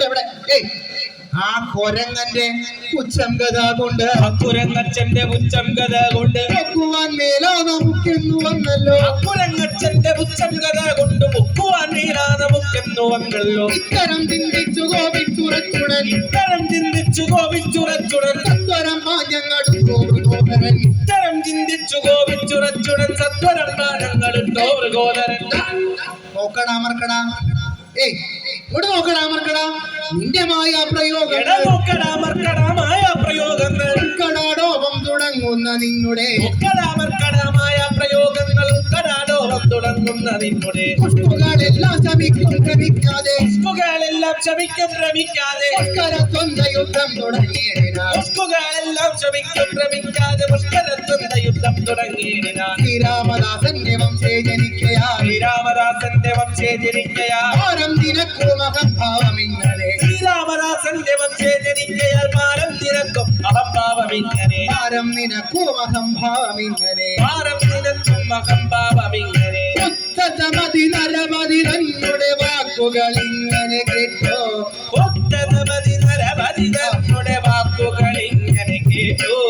ഇവിടെ ഇവിടെ. ഏയ്. ആ കൊരങ്ങന്റെ പുച്ഛം കഥ കൊണ്ട് അക്കുരങ്ങച്ചന്റെ പുച്ഛം കഥ കൊണ്ട് പൊക്കുവാൻ മേലാ നമുക്കെന്നു വന്നല്ലോ. അക്കുരങ്ങച്ചന്റെ പുച്ഛം കഥ കൊണ്ട് മുക്കുവാൻ മേലാ നമുക്കെന്നു വന്നല്ലോ. ഇത്തരം ചിന്തിച്ചു കോപിച്ചുറച്ചുടൻ ഇത്തരം ചിന്തിച്ചു കോപിച്ചുറച്ചുടൻ സത്വരം മാഞ്ഞങ്ങടും കോപരൻ ഇത്തരം ചിന്തിച്ചു കോപിച്ചുറച്ചുടൻ സത്വരം ഞങ്ങളിട്ടോ മൃഗോദരൻ നോക്കടാ മർക്കടാ ഏയ് ഇവിടെ നോക്കടാ മർക്കടാ നിന്റെ മായ പ്രയോഗം പ്രയോഗങ്ങൾ. കടാടോപം തുടങ്ങുന്ന നിന്നുടെ. ഒക്കടാമർക്കടമായ പ്രയോഗങ്ങൾ. കടാടോളം തുടങ്ങുന്ന നിന്നുടെ. പുഷ്പങ്ങളെല്ലാം ശമിക്കും ക്രമിക്കാതെ പുഷ്കുകളെല്ലാം ശമിക്കും ഭ്രമിക്കാതെ. പുഷ്കരത്വന്ത യുദ്ധം തുടങ്ങിയതിനാൽ. പുഷ്കുകളെല്ലാം ശമിക്കും ഭ്രമിക്കാതെ. പുഷ്കരത്വന്ത യുദ്ധം തുടങ്ങിയതിനാൽ. ശ്രീരാമദാസന്റെ വംശേ ജനിക്കയാൽ ശ്രീരാമദാസന്റെ ഭാരം നിനക്കു മഹഭാവം ഇങ്ങനെ. ശ്രീരാമദാസന്റെ വംശേ ജനിക്കയാൽ പാരം നിനക്കും അഹംഭാവം ഇങ്ങനെ. ഭാരം നിനക്കു മഹംഭാവം ഇങ്ങനെ. പാരം നിനക്കും അഹംഭാവം ഇങ്ങനെ. ഉത്തമതി നരമതി തന്നുടെ വാക്കുകൾ ഇങ്ങനെ കേട്ടോ. ഒട്ടനവധി നരവധി നമ്മുടെ വാക്കുകൾ ഇങ്ങനെ കേട്ടു.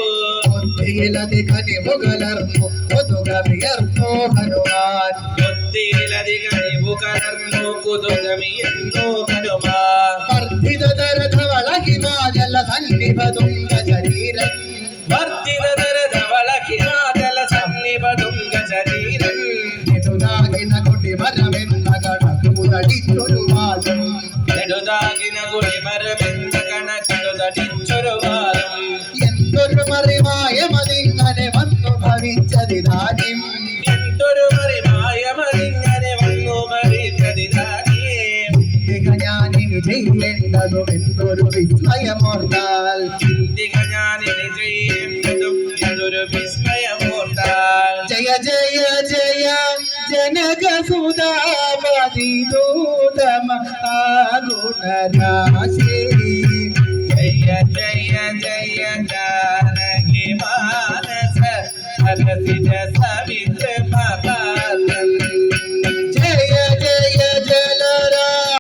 ഒത്തിയിലതി കനിവുകലർന്നു ഒതുകവിയർന്നു ഹനുമാൻ ഒത്തിയിലധികനിവു കലർന്നു കുതുകമിയെന്നു ഹനുമാൻ വർദ്ധിതരധവള ഹിമാചല സന്നിഭതുംഗ ശരീരം വർദ്ധിതധരധവള ഹിമാചല സന്നിപതുംഗ ശരീരം നെടുനാകിന കൊടി മരമെന്ന കടക്കുതടിച്ചൊരു വാദം നെടുതാകിന കുളിമരമെന്ന കണക്കെടുതടിച്ചൊരു വാരം എന്തൊരു ഭവിച്ചതിതാനും എന്തൊരു മറിമായമതിങ്ങനെ വന്നു മറിച്ചതിനാകിയേ ഞാനിനി ചെയ്യേണ്ടതും എന്തൊരു വിസ്മയമോർത്താൽ. ചിന്തിക ഞാനിനി ചെയ്യേണ്ടതും അതൊരു വിസ്മയമോർത്താൽ. ജയ ജയ ജയ ജനക സുധാപതി ദൂതമ ആ ഗുണരാശി ജയ ജയ ಮನಸ್ಸಿನ ಸವಿ